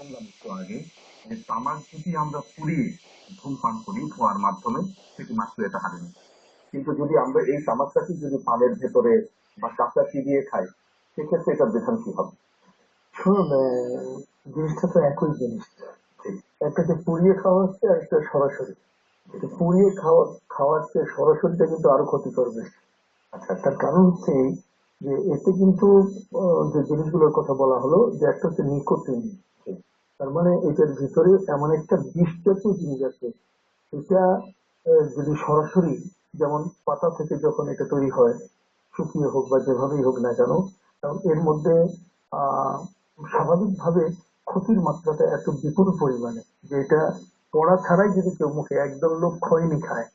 শুনলাম একটু আগে যে তামাক যদি আমরা পুড়িয়ে ধূমপান করি ধোঁয়ার মাধ্যমে সেটি মাত্র এটা হারে না কিন্তু যদি আমরা এই তামাকটাকে যদি পানের ভেতরে বা কাঁচা চিবিয়ে খাই সেক্ষেত্রে এটার বিধান কি হবে? শুনুন জিনিসটা তো একই জিনিস। ঠিক একটাকে পুড়িয়ে খাওয়া হচ্ছে আর একটা সরাসরি। পুড়িয়ে খাওয়া খাওয়ার চেয়ে সরাসরিটা কিন্তু আরও ক্ষতি করবে আচ্ছা তার কারণ হচ্ছে যে এতে কিন্তু যে জিনিসগুলোর কথা বলা হলো যে একটা হচ্ছে নিকোটিন। মানে এটার ভিতরে এমন একটা বিষ জাতীয় জিনিস আছে। এটা যদি সরাসরি যেমন পাতা থেকে যখন এটা তৈরি হয়, শুকিয়ে হোক বা যেভাবেই হোক না কেন, কারণ এর মধ্যে স্বাভাবিকভাবে ক্ষতির মাত্রাটা এত বিপুল পরিমাণে যে এটা পড়া ছাড়াই যদি কেউ মুখে একদম লোক খয়নি খায়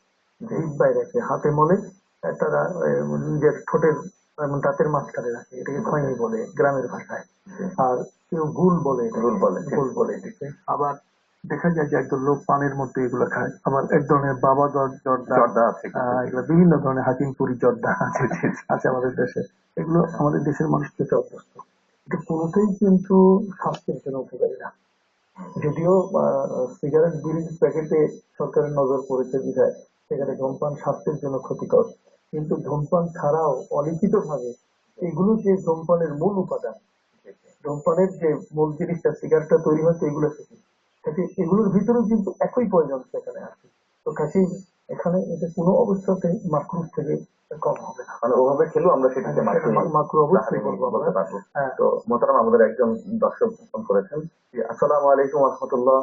বাইরে রাখে হাতে মলে তারা নিজের ঠোঁটের দাঁতের মাঝখানে রাখে, এটাকে খয়নি বলে, গ্রামের ভাষায়। আর কেউ গুল বলে। গুল বলে। গুল বলে আবার দেখা যায় যে একদল লোক পানের মধ্যে এগুলো খায়। আবার এক ধরনের বাবা জর্দা জর্দা আছে। এগুলো বিভিন্ন ধরনের হাকিমপুরি জর্দা আছে আছে আমাদের দেশে। এগুলো আমাদের দেশের মানুষ খেতে অভ্যস্ত। এটা কোনোটাই কিন্তু স্বাস্থ্যের জন্য উপকারী না। যদিও সিগারেট বিড়ির প্যাকেটে সরকারের নজর পড়েছে বিধায় সেখানে ধূমপান স্বাস্থ্যের জন্য ক্ষতিকর। কিন্তু ধূমপান ছাড়াও অলিখিত ভাবে এগুলো যে ধূমপানের মূল উপাদান ধূমপানের যে মূল জিনিসটা সিগারেটটা তৈরি হচ্ছে এগুলো থেকে। কাজে এগুলোর ভিতরেও কিন্তু একই প্রয়োজন সেখানে আছে। তো কাজে এখানে এটা কোনো অবস্থাতে মাকরুফ থেকে কম হবে না। মানে ওভাবে খেলেও আমরা সেটাকে মাকরু অবশ্যই বলব বলতে পারব। হ্যাঁ। তো মোতারাম আমাদের একজন দর্শক ফোন করেছেন। জি, আসসালামু আলাইকুম রহমতুল্লাহ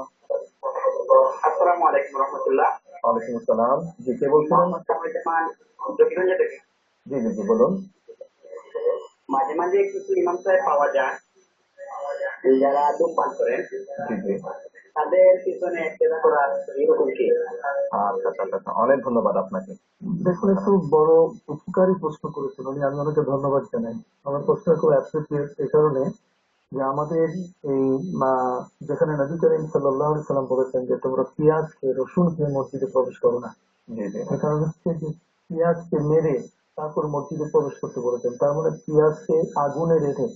আসসালামু আলাইকুম রহমতুল্লাহ ওয়ালাইকুম আসসালাম। জি কে থেকে জি জি জি বলুন মাঝে মাঝে কিছু ইমাম সাহেব পাওয়া যায়। যারা ধূমপান করেন তাদের পিছনে একটা করা এরকম কি আচ্ছা আচ্ছা অনেক ধন্যবাদ আপনাকে। দেখুন একটু বড় উপকারী প্রশ্ন করেছেন উনি। আমি ওনাকে ধন্যবাদ জানাই। আমার প্রশ্ন খুব অ্যাপ্রিসিয়েট এই কারণে যে আমাদের এই মা যেখানে নবী করিম সাল্লাহ সাল্লাম বলেছেন যে তোমরা পেঁয়াজকে রসুন খেয়ে মসজিদে প্রবেশ করো না। কারণ হচ্ছে যে পেঁয়াজকে মেরে তারপর মসজিদে প্রবেশ করতে বলেছেন। তার মানে পেঁয়াজকে আগুনে রেখে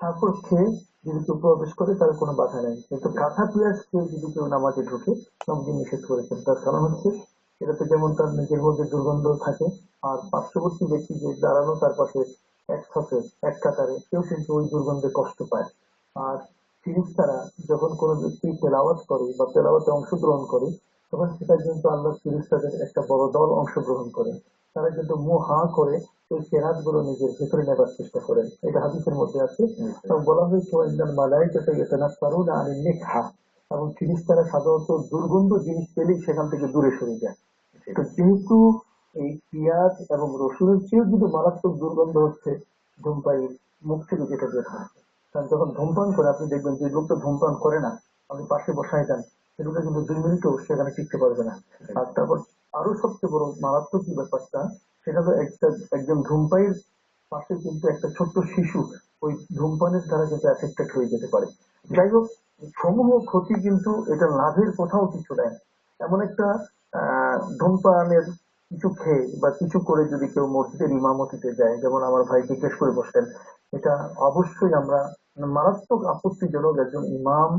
তারপর খেয়ে কেউ প্রবেশ করে তার কোনো বাধা নেই। কিন্তু কাঁচা পেঁয়াজ খেয়ে যদি কেউ নামাজে ঢুকে নবজি নিষেধ করেছেন। তার কারণ হচ্ছে এটাতে যেমন তার নিজের মধ্যে দুর্গন্ধ থাকে, আর পার্শ্ববর্তী ব্যক্তি যে দাঁড়ানো তার পাশে একসাথে এক কাতারে, কেউ কিন্তু ওই দুর্গন্ধে কষ্ট পায়। আর ফিরিস্তারা যখন কোনো ব্যক্তি তেলাওয়াত করে বা তেলাওয়াতে অংশগ্রহণ করে, তখন সেটা কিন্তু আল্লাহ ফিরিস্তাদের একটা বড় দল অংশগ্রহণ করে। তারা কিন্তু মুহ করে এই কেরাতগুলো নিজের ভেতরে নেবার চেষ্টা করেন। এটা হাদিসের মধ্যে আছে, এবং বলা হয়েছে ইন্দান মালাই যেটা ইয়েতানা কারুন আর নেখা এবং ফিরিস্তারা সাধারণত দুর্গন্ধ জিনিস পেলেই সেখান থেকে দূরে সরে যায়। তো যেহেতু এই পেঁয়াজ এবং রসুনের চেয়েও যদি মারাত্মক দুর্গন্ধ হচ্ছে, ধূমপাই মুখ থেকে যেটা বের হয়। কারণ যখন ধূমপান করে, আপনি দেখবেন যে লোকটা ধূমপান করে না, আপনি পাশে বসায় যান সেগুলো কিন্তু দুই মিনিটও সেখানে টিকতে পারবে না। আর তারপর আরও সবচেয়ে বড় মারাত্মক ব্যাপারটা সেটা হলো একটা, একজন ধূমপাইয়ের পাশে কিন্তু একটা ছোট্ট শিশু ওই ধূমপানের দ্বারা কিন্তু অ্যাফেক্টেড হয়ে যেতে পারে। যাই হোক, সমূহ ক্ষতি কিন্তু এটা লাভের কোথাও কিছু নেই। এমন একটা ধূমপানের কিছু খেয়ে বা কিছু করে যদি কেউ মসজিদের ইমামতিতে যায়, যেমন আমার ভাই জিজ্ঞেস করে বসলেন, এটা অবশ্যই আমরা মারাত্মক আপত্তিজনক একজন ইমাম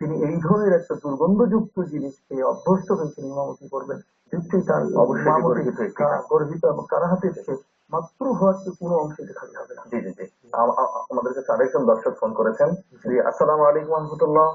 তিনি এই ধরনের একটা দুর্গন্ধযুক্ত জিনিস খেয়ে অভ্যস্ত হয়েছেন ইমামতি করবেন। নিশ্চয়ই তার গর্বিত এবং কারাহাতে এসে মাত্র হওয়ার কোনো অংশে দেখা হবে না। জি জি জি। আমাদের কাছে আরেকজন দর্শক ফোন করেছেন। জি আসসালামু আলাইকুম রহমতুল্লাহ।